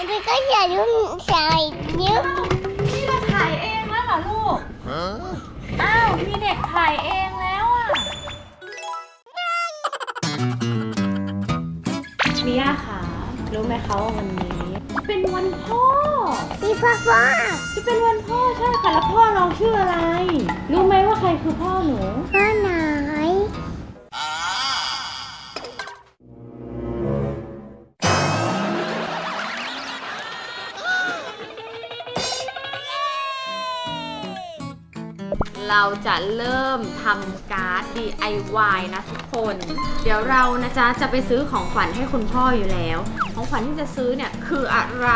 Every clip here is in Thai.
มันก็อย่ายุ่งใส่นิ้วนี่เราถ่ายเองแล้วเหรอลูก อ้าว มีเด็กถ่ายเองแล้วอะมิยาค่ะ รู้ไหมคะว่าวันนี้ เป็นวันพ่อมีพ่อพ่อจะเป็นวันพ่อใช่ค่ะ แล้วพ่อเราชื่ออะไร รู้ไหมว่าใครคือพ่อหนู พ่อไหน เราจะเริ่มทำการ์ด DIY นะทุกคน เดี๋ยวเรานะจ๊ะจะไปซื้อของขวัญให้คุณพ่ออยู่แล้ว ของขวัญที่จะซื้อเนี่ยคืออะไร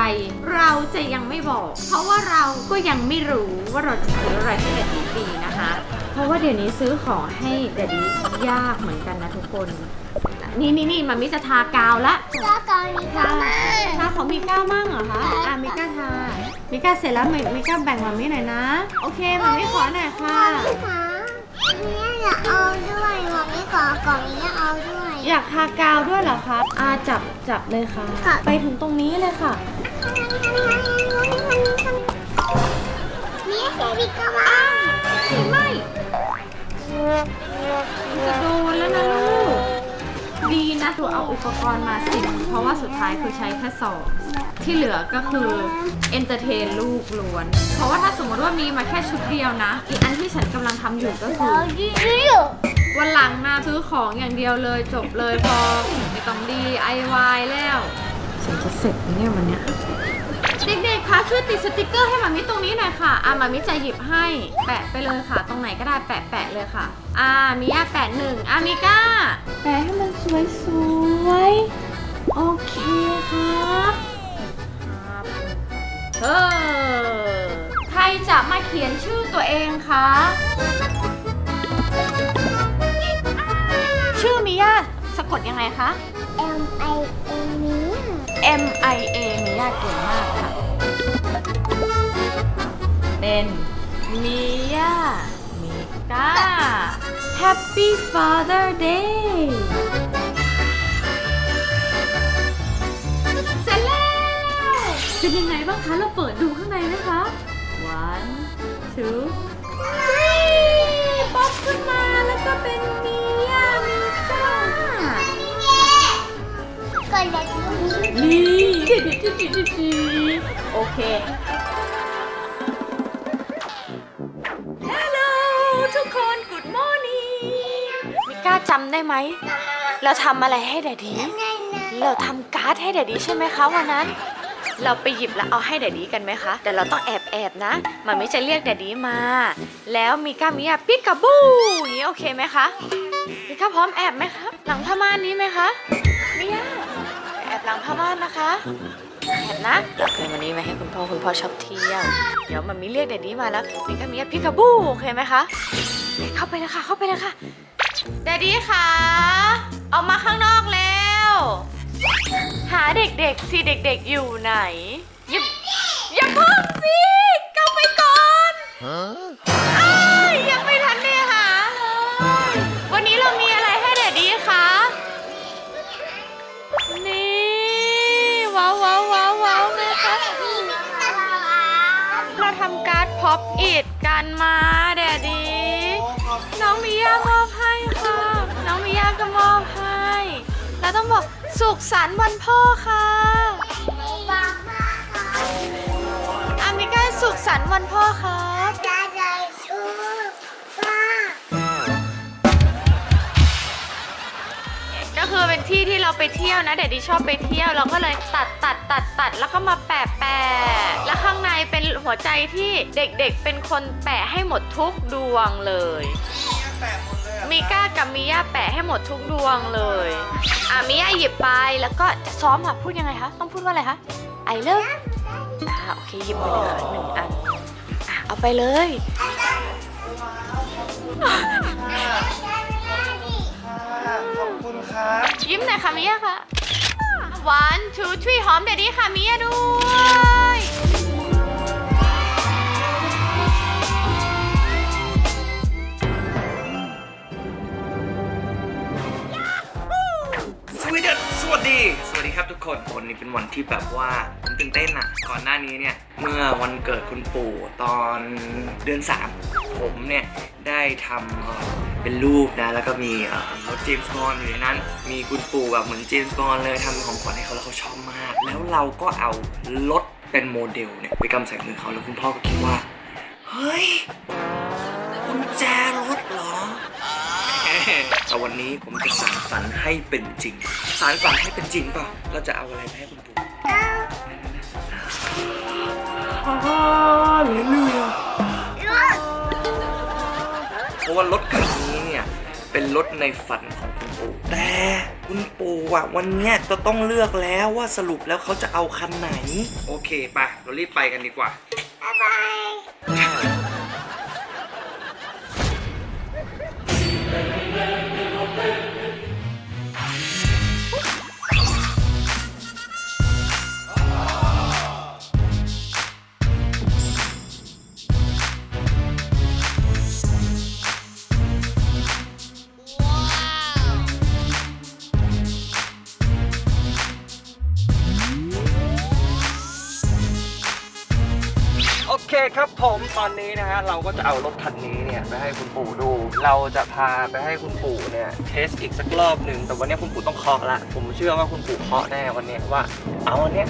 เราจะยังไม่บอก เพราะว่าเราก็ยังไม่รู้ว่าเราจะซื้ออะไรให้เด็ดดีดีนะคะ เพราะว่าเดี๋ยวนี้ซื้อของให้เด็ดดียากเหมือนกันนะทุกคน นี่นี่นี่มามิจะทากาวละก็ตอนนี้พ่อมาทาของมิก้ามั่งเหรอคะอะมิก้าทามิก้าเสร็จแล้วมิมิก้าแบ่งมามิหน่อยนะ โอเคมามิขอหน่อยค่ะ พี่คะเนี่ยอยากเอาด้วยหมอไม่ขอกล่องนี้เอาด้วย อยากทากาวด้วยเหรอคะอาจับจับเลยค่ะ ค่ะ ไปถึงตรงนี้เลยค่ะเนี่ยเซบิก็มาไม่ นะตัวเอาอุปกรณ์มาสิบเพราะว่าสุดท้ายคือใช้แค่สองที่เหลือก็คือเอนเตอร์เทนลูกล้วน เพราะว่าถ้าสมมติว่ามีมาแค่ชุดเดียวนะ อีกอันที่ฉันกำลังทำอยู่ก็คือวันหลังมาซื้อของอย่างเดียวเลยจบเลยพอไม่ต้องดีไอวายแล้วฉันจะเสร็จเนี่ยวันเนี้ย คะช่วยติดสติกเกอร์ให้มามิตรงนี้หน่อยค่ะ อะมามิจะหยิบให้ แปะไปเลยค่ะ ตรงไหนก็ได้แปะแปะเลยค่ะ อ่ามิยาแปะหนึ่งอะมิก้า แปะให้มันสวยสวยๆโอเคครับครับเออใครจะมาเขียนชื่อตัวเองคะชื่อมิยาสะกดยังไงคะเอ็มไอเอ็มนี้ M I A มิยาเก่งมากค่ะ เป็นมิยามิก้า Happy Father Day เสร็จแล้ว เป็นยังไงบ้างคะ เราเปิดดูข้างในนะคะ one two three ป๊อปขึ้นมาแล้วก็เป็นมิยามิก้าก่อนจะดูนี้นี่โอ เค ฮัลโหลทุกคน Good morning มิก้าจำได้ไหม เราทำอะไรให้แดดดีไงนะเราทำการ์ดให้แดดดีใช่ไหมคะวันนั้น เราไปหยิบแล้วเอาให้แดดดีกันไหมคะ แต่เราต้องแอบแอบๆนะ มันไม่จะเรียกแดดดีมา แล้วมีก้ามีอะปิกาบูอย่างนี้โอเคไหมคะมิก้าพร้อมแอบไหมคะ หลังผ้าม่านนี้ไหมคะมิยาแอบหลังผ้าม่านนะคะ แอบนะเราเคยวันนี้มาให้คุณพ่อคุณพ่อชอบเที่ยว เดี๋ยวมันมีเรียกแดดดีมาแล้วมีก้ามีอะปิกาบูโอเคไหมคะ เข้าไปเลยค่ะ เข้าไปเลยค่ะแดดดีค่ะ ออกมาข้างนอกแล้ว หาเด็กๆสิเด็กๆอยู่ไหนอย่าอย่าเพิ่งสิเข้าไปก่อนอ้ ต้องบอกสุขสันต์วันพ่อค่ะป้าค่ะอามิก้าสุขสันต์วันพ่อครับจะได้ชูบ้าก็คือเป็นที่ที่เราไปเที่ยวนะเด็ดดีชอบไปเที่ยวเราก็เลยตัดตัดตัดตัดแล้วก็มาแปะแปะแล้วข้างในเป็นหัวใจที่เด็กๆเป็นคนแปะให้หมดทุกดวงเลย มิก้ากับมิย่าแปะให้หมดทุกดวงเลย อะมิย่าหยิบไปแล้วก็จะซ้อมค่ะพูดยังไงคะ ต้องพูดว่าอะไรคะไอเลิฟอ่าโอเคหยิบไปเลยค่ะหนึ่งอันอะเอาไปเลย ขอบคุณครับ ยิ้มหน่อยค่ะมิยาค่ะ one two three หอมเดี๋ยวนี้ค่ะมิยาด้วย ครับทุกคนวันนี้เป็นวันที่แบบว่าผมตื่นเต้นอะก่อนหน้านี้เนี่ย เมื่อวันเกิดคุณปู่ตอนเดือน 3 ผมเนี่ย ได้ทำเป็นรูปนะ แล้วก็มีรถเจมส์บอลอยู่ในนั้น มีคุณปู่แบบเหมือนเจมส์บอลเลยทำเป็นของขวัญให้เขาแล้วเขาชอบมาก แล้วเราก็เอารถเป็นโมเดลเนี่ยไปกำใส่มือเขาแล้วคุณพ่อก็คิดว่า เฮ้ยกุญแจรถเหรอ แต่วันนี้ผมจะสานฝันให้เป็นจริง สารฝันให้เป็นจริงเปล่ะ เราจะเอาอะไรไปให้คุณปู่ฮ่าเหลือเรือเพราะว่ารถคันนี้เนี่ยเป็นรถในฝันของคุณปู่แต่คุณปู่อะวันเนี้ยจะต้องเลือกแล้วว่าสรุปแล้วเขาจะเอาคันไหน โอเคไปเรารีบไปกันดีกว่า บ๊ายบาย เคครับผมตอนนี้นะฮะเราก็จะเอารถคันนี้เนี่ยไปให้คุณปู่ดู เราจะพาไปให้คุณปู่เนี่ยเทสอีกสักรอบหนึ่งแต่วันนี้คุณปู่ต้องเคาะละผมเชื่อว่าคุณปู่เคาะแน่วันนี้ว่า เอาอันเนี้ย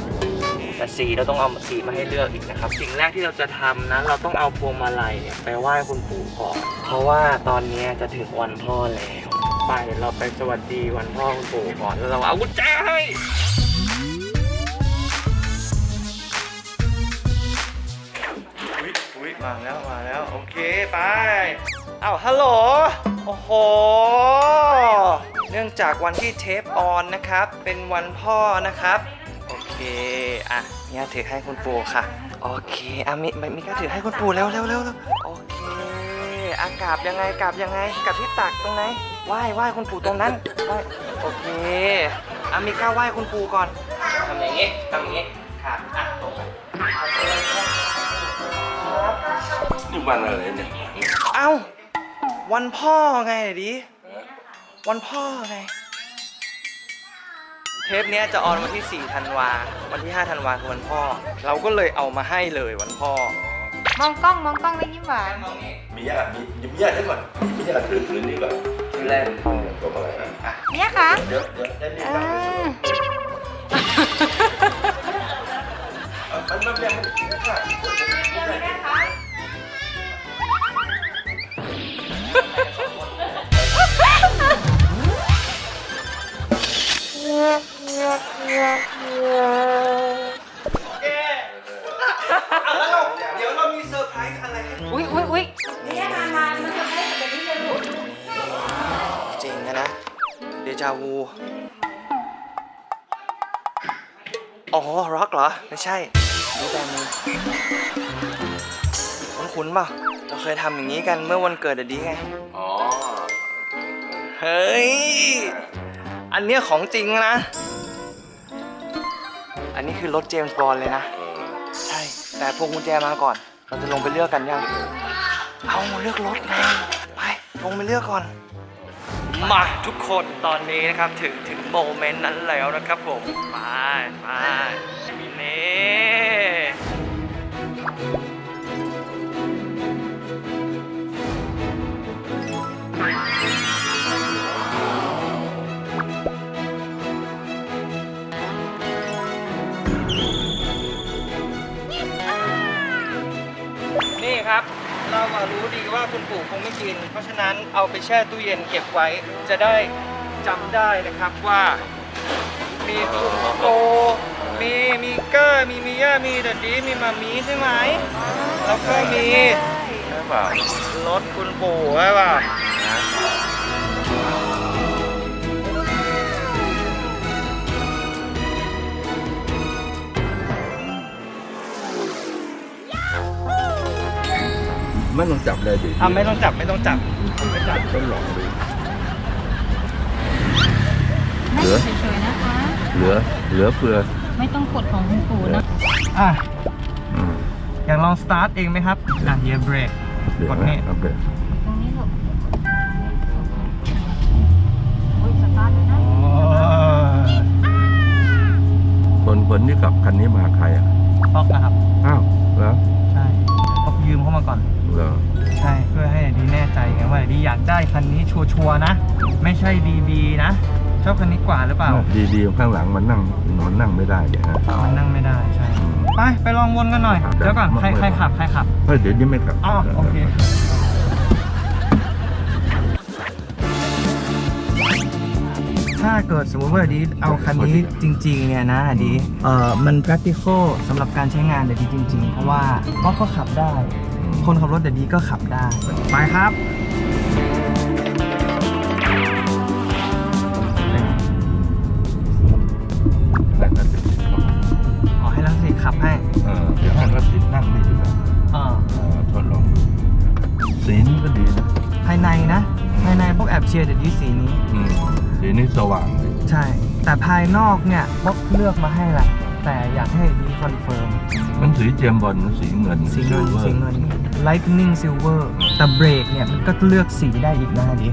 แต่สีเราต้องเอาสีมาให้เลือกอีกนะครับ สิ่งแรกที่เราจะทำนะเราต้องเอาพวงมาลัยเนี่ยไปไหว้คุณปู่ก่อน เพราะว่าตอนนี้จะถึงวันพ่อแล้ว ไปเราไปสวัสดีวันพ่อคุณปู่ก่อนแล้วเราเอากุญแจให้ มาแล้วมาแล้ว โอเคไปอ้าวฮัลโหลโอ้โห เนื่องจากวันที่เทปออนนะครับ เป็นวันพ่อนะครับ โอเคอะเนี่ยถือให้คุณปู่ค่ะ โอเคอะมิมิก็ถือให้คุณปู่เร็วเร็วเร็วโอเคอากาบยังไงกาบยังไงกราบที่ตักตรงไหนไหว้ไหว้คุณปู่ตรงนั้นไหว้โอเคอามิก้าไหว้คุณปู่ก่อนทำอย่างนี้ทำอย่างนี้ครับอะตรงไป นี่วันอะไรเนี่ยเอ้า วันพ่อไงดิวันพ่อไง เทปเนี้ยจะออนวันที่ 4 ธันวา วันที่ 5 ธันวาคือวันพ่อ เราก็เลยเอามาให้เลยวันพ่อ มองกล้องมองกล้องแล้วยิ้มหวาน มีญาติมียิ้มญาติได้ก่อนมีญาติถือถือนี่ก่อนชื่อแรกพ่อตัวอะไรอะเนี่ยคะเดี๋ยวเดี๋ยวได้รีบอ่าตั้งไปสุดมันมันแบบเอาแล้วเดี๋ยวเรามีเซอร์ไพรส์อะไรให้อุ้ยอุ้ยอุ้ยจริงนะนะ เดจาวู อ๋อร็อกเหรอ ไม่ใช่ดูแต่มือคุ้นๆเปล่า เราเคยทำอย่างนี้กันเมื่อวันเกิดอดีไง อ๋อเฮ้ย อันเนี้ยของจริงนะ อันนี้คือรถเจมส์บอลเลยนะ เออใช่ แต่พวงกุญแจมาก่อน เราจะลงไปเลือกกันยัง เอาเลือกรถไงไป ลงไปเลือกก่อน มาทุกคนตอนนี้นะครับถึงถึงโมเมนต์นั้นแล้วนะครับผม ไปไป เราอะรู้ดีว่าคุณปู่คงไม่กิน เพราะฉะนั้นเอาไปแช่ตู้เย็นเก็บไว้ จะได้จำได้นะครับว่า มีคุณโตมีมีเกอร์มีมิย่ามีดัดดี้มีมามีใช่ไหม แล้วก็มีใช่เปล่ารถคุณปู่ใช่ป่ะ ไม่ต้องจับเลยดิอะไม่ต้องจับไม่ต้องจับไม่จับต้องลองดูนั่งเฉยๆนะคะ เหลือเหลือเฟือไม่ต้องกดของคุณปู่นะอะอืมอยากลองสตาร์ทเองไหมครับอะเฮียเบรกเดี๋ยวกดนะนี่โอเคตรงนี้ลูกอุ้ยสตาร์ทเลยนะโอ้คนคนที่ขับคันนี้มาใครอะ ป๊อกนะครับ อ้าวเหรอ ใช่ป๊อกยืมเข้ามาก่อน เหรอ ใช่เพื่อให้ไอดีแน่ใจไงว่าไอดีอยากได้คันนี้ชัวร์ๆนะ ไม่ใช่ดีบีนะ ชอบคันนี้กว่าหรือเปล่า ดีๆข้างหลังมันนั่งมันนั่งไม่ได้เนี่ยฮะ มันนั่งไม่ได้ใช่อืมไปไปลองวนกันหน่อย ครับเดี๋ยวก่อนใครไม่ ใครขับใครขับ เฮ้ยเดี๋ยวนี้ไม่ขับอ๋อโอเค ถ้าเกิดสมมติว่าดีเอาคันนี้จริงๆเนี่ยนะดีเอ่อมัน practical สำหรับการใช้งานเดี๋ยวดีจริง ๆ เพราะว่าก็ก็ขับได้ คนขับรถเดี๋ยวดีก็ขับได้ ไปครับ แต่ก็ติดขับอ๋อให้ลังสิขับให้เออเดี๋ยวให้รถติดนั่งนี่ดีกว่าอ่าเออทดลองดูสีนี้ก็ดีนะภายในนะ ภายในพวกแอบเชียร์เดี๋ยวดีสีนี้ อืมสีนี้สว่างเลยใช่ แต่ภายนอกเนี่ยพวกเลือกมาให้แหละแต่อยากให้ดีคอนเฟิร์ม มันสีเจมส์บอลมันสีเงินสีเงิน silver สีเงิน lightning silver แต่เบรกเนี่ยมันก็เลือกสีได้อีกนะดิ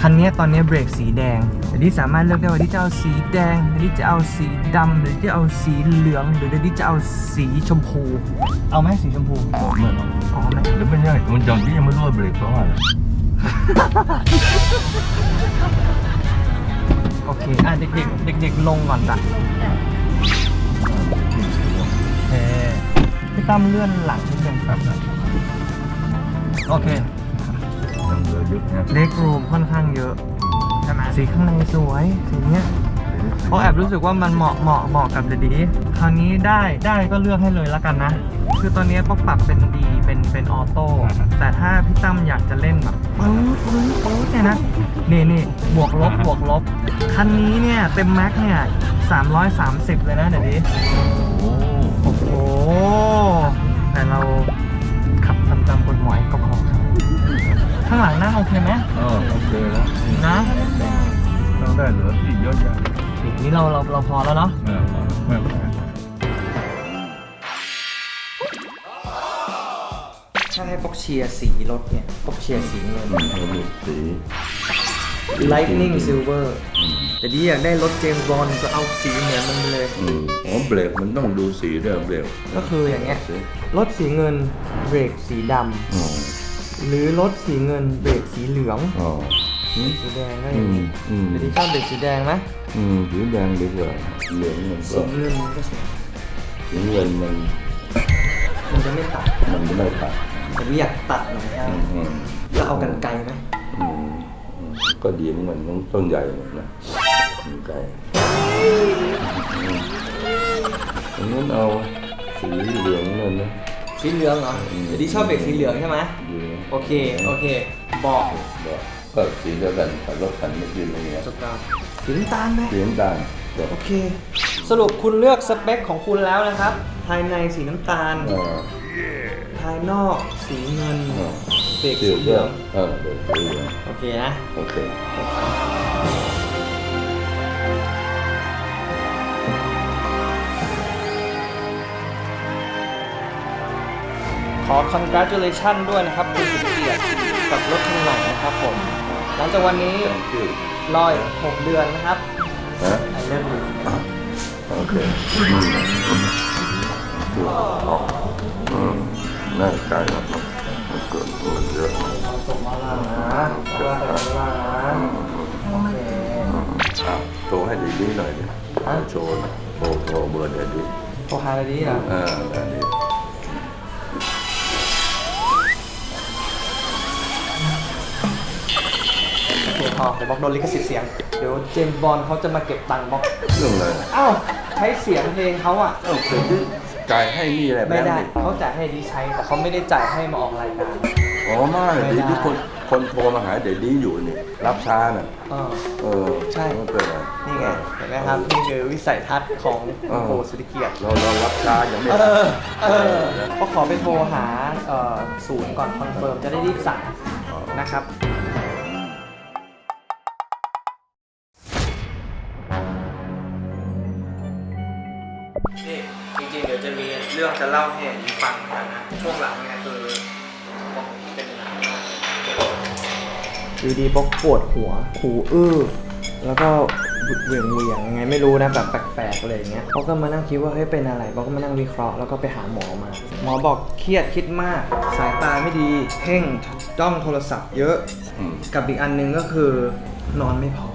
คันนี้ตอนนี้เบรกสีแดง แต่ดิสามารถเลือกได้ว่าดิจะเอาสีแดงหรือดิจะเอาสีดำหรือจะเอาสีเหลือง หรือดิจะเอาสีชมพู เอาไหมสีชมพูไม่หรอกอ๋อไหมหรือไม่ใช่มันยังที่ยังไม่รู้ว่าเบรกเพราะว่าอะไรโอเค อะเด็กๆเด็กๆลงก่อนจ้ะโอเคพี่ตั้มเลื่อนหลังนิดนึงครับ โอเคยังเหลือเยอะนะเล็กรูมค่อนข้างเยอะใช่ไหมสีข้างในสวยสีเนี้ยเพราะแอบรู้สึกว่ามันเหมาะเหมาะเหมาะกับเดดดี้คราวนี้ได้ได้ก็เลือกให้เลยแล้วกันนะ คือตอนนี้ป๊อกปรับเป็นดีเป็นเป็นออโต้แต่ถ้าพี่ตั้มอยากจะเล่นแบบปื๊ดปื๊ดปื๊ดเนี่ยนะนี่นี่บวกลบบวกลบ คันนี้เนี่ยเต็มแม็กเนี่ย330เลยนะเดี๋ยวนี้โอ้โอ้โหแต่เราขับทำตามกฎหมายก็พอครับ ข้างหลังนั่งโอเคไหมเออโอเคแล้วนะต้องได้เหลือที่เยอะแยะนี่เราเราเราพอแล้วเนาะเออไม่เป็นไรถ้าให้ปอกเชียร์สีรถเนี่ยปอกเชียร์สีเงินมันก็มีสี Lightning Silver แต่ดีอยากได้รถเจมส์บอลก็เอาสีเหมือนมันเลยอืมอ๋อเบรกมันต้องดูสีด้วยเบรกก็คืออย่างเงี้ยสีรถสีเงินเบรกสีดอ๋อำ หรือรถสีเงินเบรกสีเหลืองอ๋ออืม สีแดงก็อย่างนี้อืมแต่ดีชอบเบรกสีแดงไหมอืมสีแดงดีกว่าเหลืองมันสีก็เงินก็สวยสีเงินมันมันจะไม่ตัดมันจะไม่ตัดแต่ดีอยากตัดหน่อยอะอืมอืมแล้วเอากันไกลไหมอืมอืมก็ดีเหมือนกันต้องต้นใหญ่เหมือนนะกันไกลอืมอันนั้นเอาสีเหลืองนั่นนะ สีเหลืองเหรออืมแต่ดีชอบเบรกสีเหลืองใช่ไหมดีนะโอเค โอเค บอกบอกก็สีเดียวกันกับรถคันเมื่อกี้นี่ไงจบการสีน้ำตาลไหมสีน้ำตาลจบโอเค สรุปคุณเลือกสเปคของคุณแล้วนะครับ ภายในสีน้ำตาลเออภายนอกสีเงินเออเบรกสีสีเหลืองเออเบรกสีเหลืองโอเคนะโอเค ขอ congratulation ด้วยนะครับคุณสุเกียรติกับรถคันใหม่นะครับผม หลังจากวันนี้ชื่อรออีก6เดือนนะครับนะ ไอเลิฟยู โอเคตัวออกอืมน่าใจนะมันเกิดมันเยอะส่งมาล่างนะส่งมาล่างนะโอเคอะโชว์ให้ดีๆหน่อยดิโชว์หน่อยโชว์โชว์เบอร์เดี๋ยวดิโทรหาอะไรดีเหรอ เออเดี๋ยวดิ คพอเดี๋ยวบล็อกโดนลิขสิทธิ์เสียง เดี๋ยวเจมส์บอลเขาจะมาเก็บตังค์บล็อกเรื่องอะไรอ้าวใช้เสียงเพลงเขาอะ เอ้าเคยดิจ่ายให้นี่แหละไม่ได้แบงค์ดิเขาจ่ายให้ดีใช้แต่เขาไม่ได้จ่ายให้มาออกรายการ อ๋อไม่ไม่ได้ดีที่คนคนโทรมาหาเดี๋ยวดีอยู่นี่รับช้าน่ะเออ เออใช่ ไม่เป็นไรนี่ไงเห็นไหมครับนี่คือวิสัยทัศน์ของเออโคสุริเกียรติ เราเรารับช้ายังไม่เอทันอเออก็ขอไปโทรหาเอ่อศูนย์ก่อนคอนเฟิร์มจะได้รีบสั่งนะครับ นี่จริงๆ เดี๋ยวจะมีเรื่องจะเล่าให้อันนี้ฟังเหมือนกันนะ ช่วงหลังเนี่ยคือบอกเป็นหนักมากอยู่ดีบอกปวดหัว หูอื้อ แล้วก็เหวี่ยงเวียงๆยังไงไม่รู้นะแบบแปลกๆอะไรอย่างเงี้ยเขาก็มานั่งคิดว่าเฮ้ยเป็นอะไรเขาก็มานั่งวิเคราะห์แล้วก็ไปหาหมอมา หมอบอกเครียดคิดมาก สายตาไม่ดีเพ่งจ้องโทรศัพท์เยอะอืมกับอีกอันหนึงก็คือนอนไม่พอ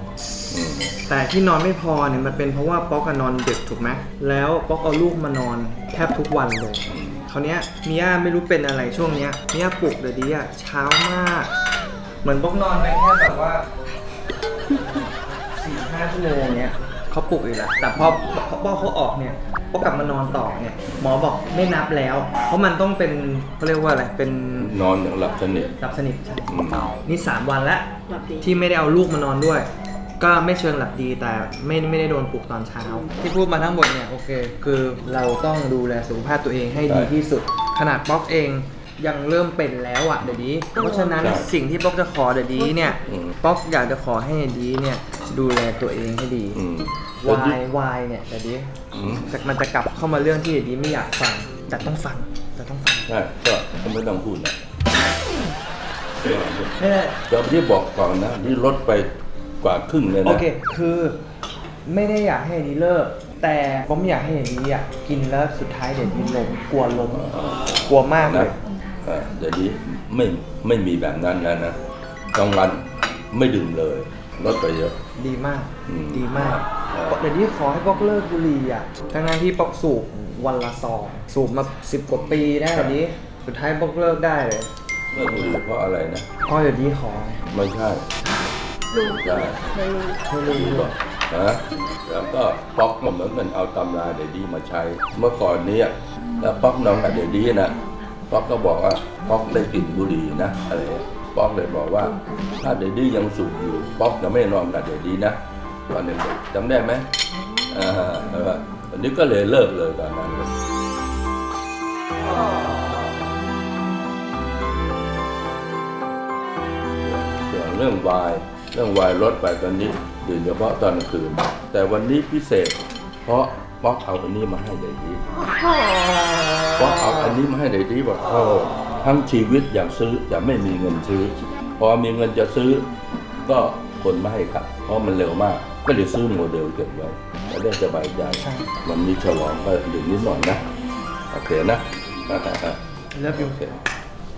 อืม แต่ที่นอนไม่พอเนี่ยมันเป็นเพราะว่าป๊อกอะนอนดึกถูกไหมแล้วป๊อกเอาลูกมานอนแทบทุกวันเลยคราวเนี้ยมิย่าไม่รู้เป็นอะไรช่วงเนี้ยมิย่าปลุกเดี๋ยวนี้อะเช้ามาก เหมือนป๊อกนอนไปแค่แบบว่าสี่ห้าชั่วโมงเนี้ยเขาปลุกอีกแล้วแต่พอพอป๊อกเขาออกเนี่ยป๊อกกลับมานอนต่อเนี่ยหมอบอกไม่นับแล้ว เพราะมันต้องเป็นเขาเรียกว่าอะไรเป็นนอนอย่างหลับสนิทหลับสนิทใช่อืมนี่3วันแล้วที่ไม่ได้เอาลูกมานอนด้วย ก็ไม่เชิงหลับดีแต่ไม่ไม่ได้โดนปลุกตอนเช้า ที่พูดมาทั้งหมดเนี่ยโอเค คือเราต้องดูแลสุขภาพตัวเองให้ดีที่สุด ขนาดป๊อกเองยังเริ่มเป็นแล้วอะเดี๋ยวนี้ เพราะฉะนั้นสิ่งที่ป๊อกจะขอเดี๋ยวนี้เนี่ยอืมป๊อกอยากจะขอให้เดี๋ยวนี้เนี่ยดูแลตัวเองให้ดีอืม วายวายเนี่ยเดี๋ยวนี้อืมแต่มันจะกลับเข้ามาเรื่องที่เดี๋ยวนี้ไม่อยากฟังแต่ต้องฟังแต่ต้องฟังใช่ก็ไม่ต้องพูดนะนี่แหละเดี๋ยวที่บอกก่อนนะนี่ลดไป กว่าครึ่งเลยนะ โอเค คือไม่ได้อยากให้อันนี้เลิก แต่ผมอยากให้อันนี้อะกินแล้วสุดท้ายเดี๋ยวนี้ล้มกลัวล้มกลัวมากเลนะยเออเดี๋ยวนี้ไม่ไม่มีแบบนั้นแล้วนะกลางวันไม่ดื่มเลยลดไปเยอะ ดีมาก อืมดีมากเออ เดี๋ยวนี้ขอให้ป๊อกเลิกบุหรี่อะทั้งนั้นที่ป๊อกสูบวันละซองสูบมาสิบกว่าปีได้แบบนี้ สุดท้ายป๊อกเลิกได้เลยเลิกบุหรี่เพราะอะไรนะ เพราะเดี๋ยวนี้ขอ ไม่ใช่ ได้ไม่รู้รู้หรอกนะแล้วก็ป๊อกก็เหมือนกันเอาตำราเดยดีมาใช้ เมื่อก่อนเนี้แล้วป๊อกน้องกับเดดี้นะป๊อกก็บอกว่าป๊อกได้กลิ่นบุหรี่นะอะไรป๊อกเลยบอกว่า ถ้าเดดี้ยังสูบอยู่ป๊อกจะไม่นอนกับเดดี้นะตอนเด็กๆจำได้ไหมอ่าออวันนี้ก็เลยเลิกเลยตอนนั้นเลยส่วนเรื่องวาย เรื่องวายลดไปตอนนี้ดื่มเฉพาะตอนกลางคืน แต่วันนี้พิเศษ เพราะป๊อกเอาอันนี้มาให้เดยวดีเพราะเอาอันนี้มาให้เดยวดีบอกโอ้ทั้งชีวิตอยากซื้อแต่ไม่มีเงินซื้อ พอมีเงินจะซื้อ ก็คนไม่ให้กลับ เพราะมันเร็วมาก ก็เลยซื้อโมเดลเก็บไว้จะได้สบายใจใช่วันนี้ฉลองก็ดื่มนิดหน่อยนะโอเคนะเลิฟยูโอเค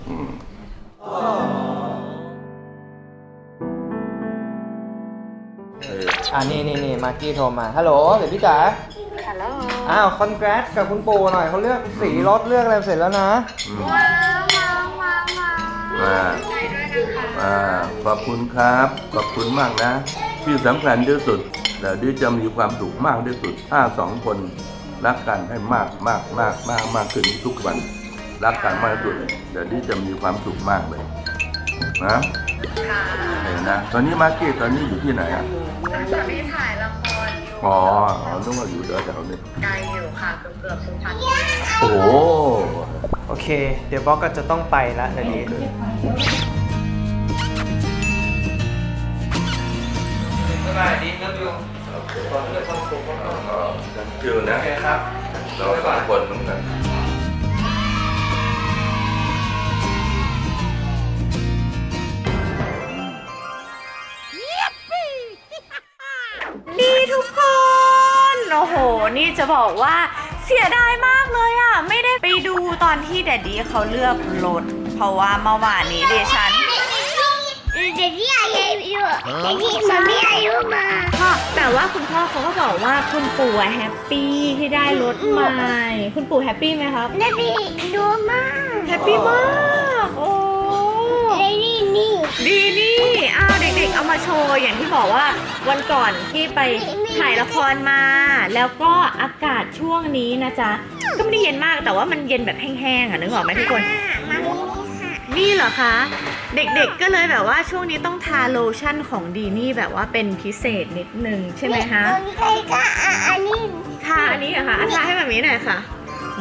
อืม อออ่านี่นี่นี่มากกี้โทรมาฮัลโหลเดี๋ยวพี่จ๋าฮัลโหลอ้าวคอนแกรสกับคุณปู่หน่อยเขาเลือกสีรถเลือกอะไรเสร็จแล้วนะว้าวว้าวว้าวว้าวมาอ่าขอบคุณครับ ขอบคุณมากนะ ที่สำคัญที่สุดเดี๋ยวนี้จะมีความสุขมากที่สุด ถ้าสองคนรักกันให้มากมากมากมากมากขึ้นทุกวัน รักกันมากที่สุดเดี๋ยวนี้จะมีความสุขมากเลยนะเห็นนะ ตอนนี้มาร์เก็ตตอนนี้อยู่ที่ไหนอะ ตอนนี้ถ่ายละครอยู่อ๋ออ๋อนึกว่าอยู่แถวๆนี้ไกลอยู่ค่ะเกือบเกือบสุพรรณโอ้โหโอเค เดี๋ยวบล็อกก็จะต้องไปแล้วเดี๋ยวนี้สบายดีเลิฟยูขอเลือกความสุขของเราอ๋อชื่อนะโอเคครับเราสองคนเหมือนกัน ดีทุกคน โอ้โห นี่จะบอกว่าเสียดายมากเลยอะ ไม่ได้ไปดูตอนที่แดดดี้เขาเลือกรถ เพราะว่าเมื่อวานนี้เดชัน เด็กที่อายุเยอะเด็กที่มันไม่อายุมาพ่อแต่ว่าคุณพ่อเขาก็บอกว่าคุณปู่อะแฮปปี้ที่ได้รถใหม่ คุณปู่แฮปปี้ไหมครับ เด็กที่ดูมาก แฮปปี้มากโอ้เด็กที่นี่ ดีนี่อ้าวเด็กๆ เอามาโชว์อย่างที่บอกว่าวันก่อนที่ไปถ่ายละครมา แล้วก็อากาศช่วงนี้นะจ๊ะ ก็ไม่ได้เย็นมากแต่ว่ามันเย็นแบบแห้งๆอะนึกออกไหมทุกคน มามีค่ะนี่เหรอคะ เด็กๆก็เลยแบบว่าช่วงนี้ต้องทาโลชั่นของดีนี่แบบว่าเป็นพิเศษนิดนึงใช่ไหมคะตรงนี้ใครก็อะอันนี้ทาอันนี้เหรอคะอะทาให้แบบนี้หน่อยค่ะ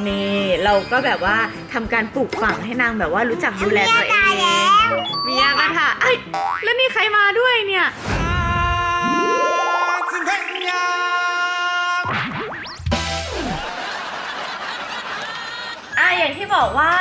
นี่เราก็แบบว่าทำการปลูกฝังให้นางแบบว่ารู้จักดูแลตัวเองมียากระทะเอ้ยแล้วนี่ใครมาด้วยเนี่ยอะอย่างที่บอกว่า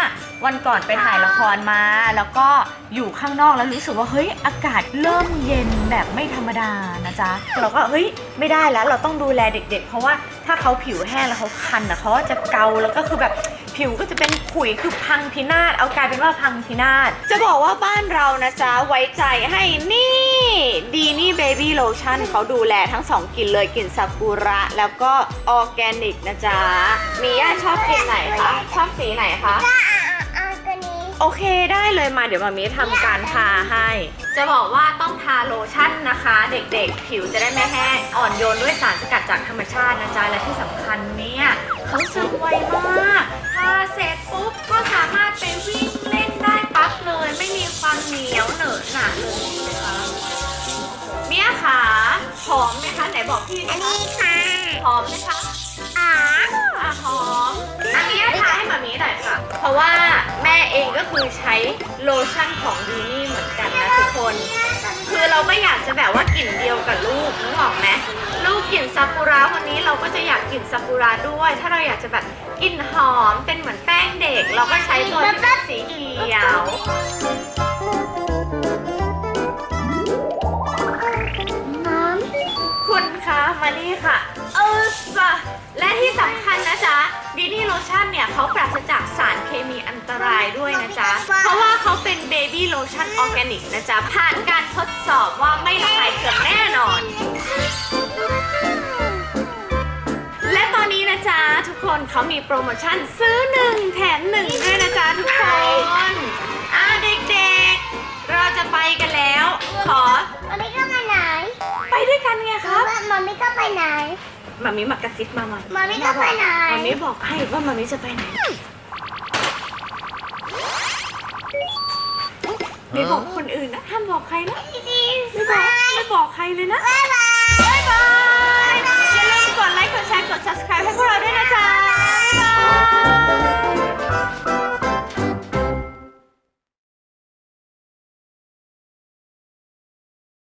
วันก่อนไปถ่ายละครมา แล้วก็อยู่ข้างนอกแล้วรู้สึกว่าเฮ้ยอากาศเริ่มเย็นแบบไม่ธรรมดานะจ๊ะเราก็เฮ้ยไม่ได้แล้วเราต้องดูแลเด็ก ๆ เพราะว่าถ้าเขาผิวแห้งแล้วเขาคันอะเขาก็จะเกาแล้วก็คือแบบผิวก็จะเป็นขุยคือพังพินาศเอากลายเป็นว่าพังพินาศจะบอกว่าบ้านเรานะจ๊ะไว้ใจให้นี่ดีนี่เบบี้โลชั่นเขาดูแลทั้งสองกลิ่นเลยกลิ่นซากุระแล้วก็ออร์แกนิกนะจ๊ะมีย่าชอบกลิ่นไหนคะชอบสีไหนคะ โอเคได้เลยมาเดี๋ยวมามีทำการทาให้ จะบอกว่าต้องทาโลชั่นนะคะ เด็กๆ ผิวจะได้ไม่แห้งอ่อนโยนด้วยสารสกัดจากธรรมชาตินะจ๊ะและที่สำคัญเนี่ยเขาซึมไวมากทาเสร็จปุ๊บก็สามารถไปวิ่งเล่นได้ปั๊บเลย ไม่มีความเหนียวเหนอะหนะเลยนะคะเมียขาหอมไหมคะไหนบอกพี่อัดินคะนี้ค่ะหอมไหมคะอ๋ออะหอมอันนี้ทาให้มามีหน่อยค่ะ เพราะว่าแม่เองก็คือใช้โลชั่นของดีนี่เหมือนกันนะทุกคน คือเราก็อยากจะแบบว่ากลิ่นเดียวกับลูกนึกออกไหมลูกกลิ่นซากุระวันนี้เราก็จะอยากกลิ่นซากุระด้วย ถ้าเราอยากจะแบบกลิ่นหอมเป็นเหมือนแป้งเด็ก เราก็ใช้ตัวที่เป็นสีเขียวน้ำคุณคะมานี่ค่ะเออสะและที่สำคัญนะจ๊ะดีนี่โลชั่นเนี่ยเขาปราศจากสารเคมีอันตรายด้วยนะจ๊ะ เพราะว่าเขาเป็นเบบี้โลชั่นออร์แกนิกนะจ๊ะ ผ่านการทดสอบว่าไม่ระคายเคืองแน่นอน และตอนนี้นะจ๊ะ ทุกคนเขามีโปรโมชั่นซื้อหนึ่งแถมหนึ่งด้วยนะจ๊ะ ทุกคนอะเด็กๆ เราจะไปกันแล้ว ขอ มันไม่ก็ไปไหน ไปด้วยกันไงครับ มันไม่ก็ไปไหน มามิมากระซิบมามามามิจะไปไหนมามิบอกให้ว่ามามิจะไปไหนไม่บอกคนอื่นนะห้ามบอกใครนะไม่บอกไม่บอกใครเลยนะบ๊ายบายบ๊ายบายอย่าลืมกดไลค์กดแชร์กด subscribe ให้พวกเราด้วยนะจ๊ะบ๊ายบาย